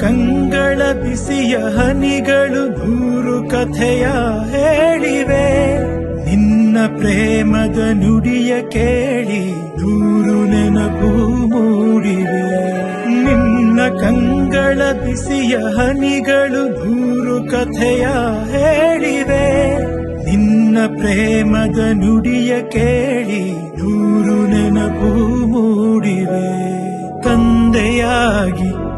ಕಂಗಳ ಬಿಸಿಯ ಹನಿಗಳು ದೂರು ಕಥೆಯ ಹೇಳಿವೆ. ನಿನ್ನ ಪ್ರೇಮದ ನುಡಿಯ ಕೇಳಿ ದೂರು ನೆನಪು ಮೂಡಿವೆ. ನಿನ್ನ ಕಂಗಳ ಬಿಸಿಯ ಹನಿಗಳು ದೂರು ಕಥೆಯ ಹೇಳಿವೆ. ನಿನ್ನ ಪ್ರೇಮದ ನುಡಿಯ ಕೇಳಿ ದೂರು ನೆನಪು ಮೂಡಿವೆ. ತಂದೆಯಾಗಿ